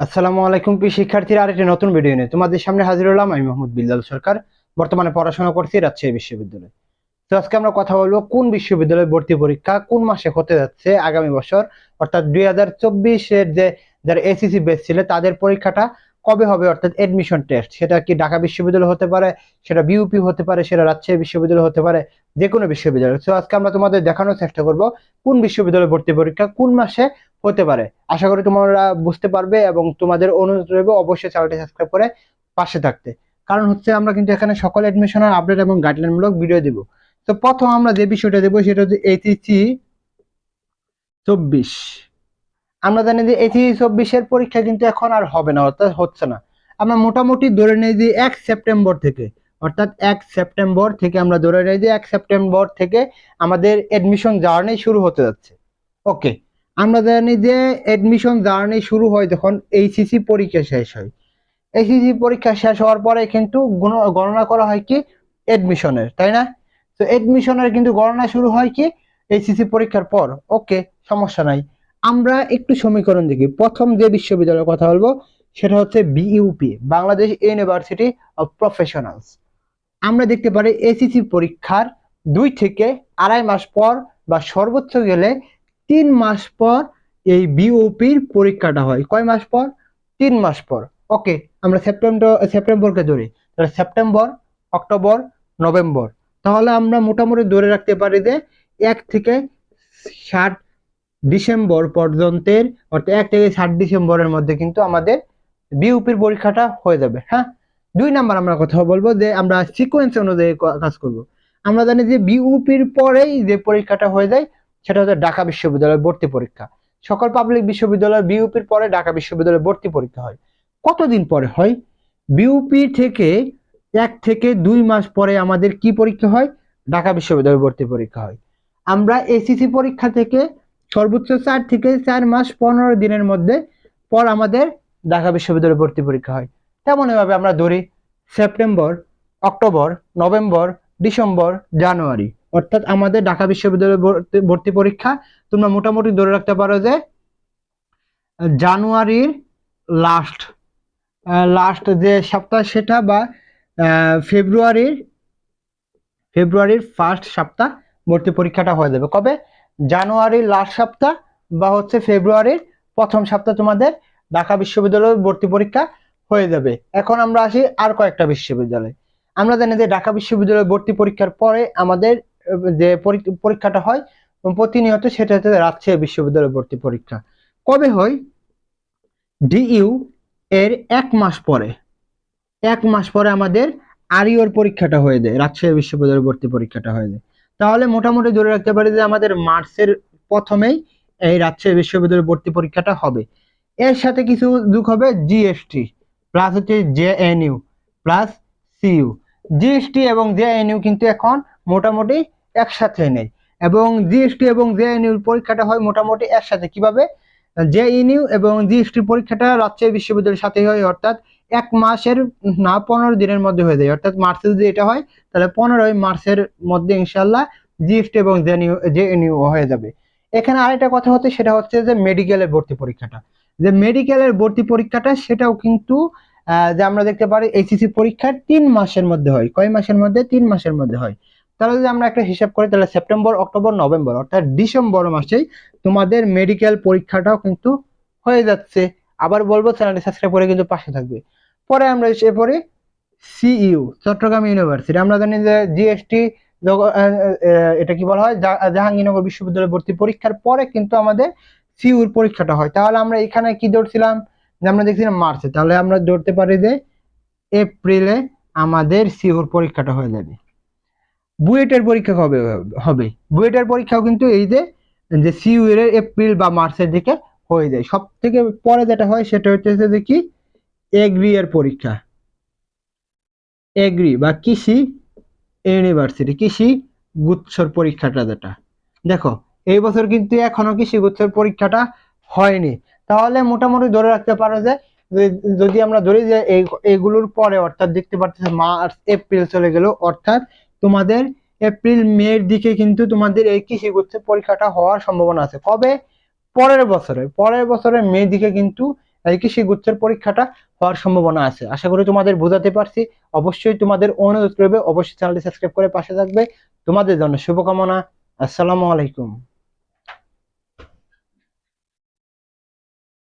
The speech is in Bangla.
আসসালামু আলাইকুম প্রিয় শিক্ষার্থীরা, আরেকটি নতুন ভিডিও নিয়ে তোমাদের সামনে হাজির হলাম আমি মোহাম্মদ বিল্লাল সরকার, বর্তমানে পড়াশোনা করছি রাজশাহী বিশ্ববিদ্যালয়ে। তো আজকে আমরা কথা বলব কোন বিশ্ববিদ্যালয়ে ভর্তি পরীক্ষা কোন মাসে হতে যাচ্ছে আগামী বছর, অর্থাৎ দুই হাজার চব্বিশের যে যারা এসিসি বেস ছিল তাদের পরীক্ষাটা কবে হবে, অর্থাৎ এডমিশন টেস্ট সেটা কি ঢাকা বিশ্ববিদ্যালয় হতে পারে, সেটা বিউপি হতে পারে, সেটা রাজশাহী বিশ্ববিদ্যালয় হতে পারে যে কোনো বিশ্ববিদ্যালয়। তো আজকে আমরা তোমাদের দেখানোর চেষ্টা করব কোন বিশ্ববিদ্যালয়ে ভর্তি পরীক্ষা কোন মাসে হতে পারে। আশা করি তোমরা বুঝতে পারবে এবং তোমাদের অনুরোধ রইবে অবশ্যই চ্যানেলটি সাবস্ক্রাইব করে পাশে থাকতে। কারণ হচ্ছে আমরা কিন্তু এখানে সকল এডমিশনের আপডেট এবং গাইডলাইনমূলক ভিডিও দিব। তো প্রথম আমরা যে বিষয়টা দেবো সেটা হচ্ছে এইচএসসি চব্বিশ। আমরা জানি যে এইচএসসি চব্বিশের পরীক্ষা কিন্তু এখন আর হবে না, অর্থাৎ হচ্ছে না। আমরা মোটামুটি ধরে নিই যে এক সেপ্টেম্বর থেকে, অর্থাৎ এক সেপ্টেম্বর থেকে আমরা ধরে নিই যে এক সেপ্টেম্বর থেকে আমাদের এডমিশন জার্নি শুরু হতে যাচ্ছে। ওকে আমরা জানি যে এডমিশন জার্নি শুরু হয় যখন এইচএসসি পরীক্ষা শেষ হয়। এইচএসসি পরীক্ষা শেষ হওয়ার পরে কিন্তু গণনা করা হয় কি? এডমিশনের তাই না? তো এডমিশনের কিন্তু গণনা শুরু হয় কি? এইচএসসি পরীক্ষার পর। ওকে সমস্যা নাই। আমরা একটু সমীকরণ দেখি। প্রথম যে বিশ্ববিদ্যালয়ের কথা বলব, সেটা হচ্ছে BUP Bangladesh university of professionals আমরা দেখতে পারি এসিসি পরীক্ষার দুই থেকে আড়াই মাস পর বা সর্বোচ্চ গেলে তিন মাস পর এই বিওপির পরীক্ষাটা হয়। কয় মাস পর? তিন মাস পর। ওকে আমরা সেপ্টেম্বর সেপ্টেম্বরকে ধরি। তাহলে সেপ্টেম্বর অক্টোবর নভেম্বর তাহলে আমরা মোটামুটি ধরে রাখতে পারি যে এক থেকে ষাট ডিসেম্বর পর্যন্তের, অর্থাৎ এক থেকে ষাট ডিসেম্বরের মধ্যে কিন্তু আমাদের বিউপির পরীক্ষাটা হয়ে যাবে হ্যাঁ? দুই নাম্বার আমরা কথা বলব যে আমরা সিকোয়েন্স অনুযায়ী কাজ করব। আমরা জানি যে বিউপির পরেই যে পরীক্ষাটা হয়ে যায় সেটা হচ্ছে ঢাকা বিশ্ববিদ্যালয় ভর্তি পরীক্ষা। সকল পাবলিক বিশ্ববিদ্যালয় বিউপির পরে ঢাকা বিশ্ববিদ্যালয় ভর্তি পরীক্ষা হয়। কতদিন পরে হয়? বিউপি থেকে এক থেকে দুই মাস পরে আমাদের কি পরীক্ষা হয়? ঢাকা বিশ্ববিদ্যালয় ভর্তি পরীক্ষা হয়। আমরা এসিসি পরীক্ষা থেকে সর্বোচ্চ চার থেকে চার মাস পনেরো দিনের মধ্যে পর আমাদের ঢাকা বিশ্ববিদ্যালয় ভর্তি পরীক্ষা হয়। তেমন এভাবে আমরা ধরি September, October, November, December, January. অর্থাৎ আমাদের ঢাকা বিশ্ববিদ্যালয় ভর্তি পরীক্ষা তোমরা মোটামুটি ধরে রাখতে পারো যে, জানুয়ারির লাস্ট লাস্ট যে সপ্তাহ সেটা বা ফেব্রুয়ারির ফেব্রুয়ারির ফার্স্ট সপ্তাহ ভর্তি পরীক্ষাটা হয়ে যাবে। কবে? জানুয়ারির লাস্ট সপ্তাহ বা হচ্ছে ফেব্রুয়ারির প্রথম সপ্তাহ তোমাদের ঢাকা বিশ্ববিদ্যালয়ের ভর্তি পরীক্ষা হয়ে যাবে। এখন আমরা আসি আর কয়েকটা বিশ্ববিদ্যালয়। আমরা জানি যে ঢাকা বিশ্ববিদ্যালয় ভর্তি পরীক্ষার পরে আমাদের যে পরীক্ষাটা হয় প্রতিনিয়ত সেটা হচ্ছে রাজশাহী বিশ্ববিদ্যালয় ভর্তি পরীক্ষা। কবে হয়? ডিইউ এর এক মাস পরে। এক মাস পরে আমাদের আরিওর পরীক্ষাটা হয়ে যায়, রাজশাহী বিশ্ববিদ্যালয় ভর্তি পরীক্ষাটা হয়ে যায়। তাহলে মোটামুটি ধরে রাখতে পারি যে আমাদের মার্চের প্রথমেই এই রাজশাহী বিশ্ববিদ্যালয় ভর্তি পরীক্ষাটা হবে। এর সাথে কিছু যুগ হবে জিএসটি প্লাস হচ্ছে জেএনইউ প্লাস সিইউ জিএসটি এবং জেএনইউ কিন্তু এখন মোটামুটি একসাথে নেই। এবং জিএসটি এবং জেএনইউ পরীক্ষাটা হয় মোটামুটি একসাথে। কীভাবে? জেএনইউ এবং জিএসটি পরীক্ষাটা রাজশাহী বিশ্ববিদ্যালয়ের সাথে হয়, অর্থাৎ এক মাসের না পনেরো দিনের মধ্যে হয়ে যায়। অর্থাৎ মার্চে যদি এটা হয়, তাহলে পনেরোই মার্চের মধ্যে ইনশাল্লাহ জিএসটি এবং জেএনইউ জেএনইউ হয়ে যাবে। এখানে আরেকটা কথা হচ্ছে, সেটা হচ্ছে যে মেডিকেলের ভর্তি পরীক্ষাটা। যে মেডিকেলের ভর্তি পরীক্ষাটা, সেটাও কিন্তু যে আমরা দেখতে পারি এইচএসসি পরীক্ষার তিন মাসের মধ্যে হয়। কয় মাসের মধ্যে? তিন মাসের মধ্যে হয়। তাহলে যদি আমরা একটা হিসাব করি, তাহলে সেপ্টেম্বর অক্টোবর নভেম্বর অর্থাৎ ডিসেম্বর মাসেই তোমাদের মেডিকেল পরীক্ষাটাও কিন্তু হয়ে যাচ্ছে। আবার বলব, চ্যানেলটি সাবস্ক্রাইব করে কিন্তু পাশে থাকবে। পরে আমরা এসে সিইউ চট্টগ্রাম ইউনিভার্সিটি আমরা জানি যে জিএসটি এটা কি বলা হয়? জাহাঙ্গীরনগর বিশ্ববিদ্যালয় ভর্তি পরীক্ষার পরে কিন্তু আমাদের সিইউর পরীক্ষাটা হয়। তাহলে আমরা এখানে কি ধরছিলাম? যে আমরা দেখছিলাম মার্চে তাহলে আমরা ধরতে পারি যে এপ্রিলে আমাদের সিইউর পরীক্ষাটা হয়ে যাবে। বুয়েটের পরীক্ষা কবে হবে? বুয়েটের পরীক্ষাও কিন্তু এই যে যে সিইউ এর এপ্রিল বা মার্চের দিকে হয়ে যায়। সব থেকে পরে যেটা হয়, সেটা হচ্ছে যে কি? এগ্রি এর পরীক্ষা। এগ্রি বা কৃষি ইউনিভার্সিটি, কৃষি গুচ্ছর পরীক্ষাটা যেটা। দেখো, এই বছর কিন্তু এখনও কৃষি গুচ্ছর পরীক্ষাটা হয়নি। তাহলে মোটামুটি ধরে রাখতে পারো যে যদি আমরা ধরি যে এই, এগুলোর পরে অর্থাৎ দেখতে পাচ্ছি মার্চ, এপ্রিল চলে গেল, অর্থাৎ তোমাদের এপ্রিল মের দিকে কিন্তু তোমাদের এই কৃষি গুচ্ছের পরীক্ষাটা হওয়ার সম্ভাবনা আছে। কবে? পরের বছরে। পরের বছরে মে দিকে কিন্তু এই কৃষি গুচ্ছের পরীক্ষাটা হওয়ার সম্ভাবনা আছে। আশা করি তোমাদের বোঝাতে পারছি। অবশ্যই তোমাদের অনুরোধ করবে অবশ্যই চ্যানেলটি সাবস্ক্রাইব করে পাশে থাকবে। তোমাদের জন্য শুভকামনা। আসসালামু আলাইকুম।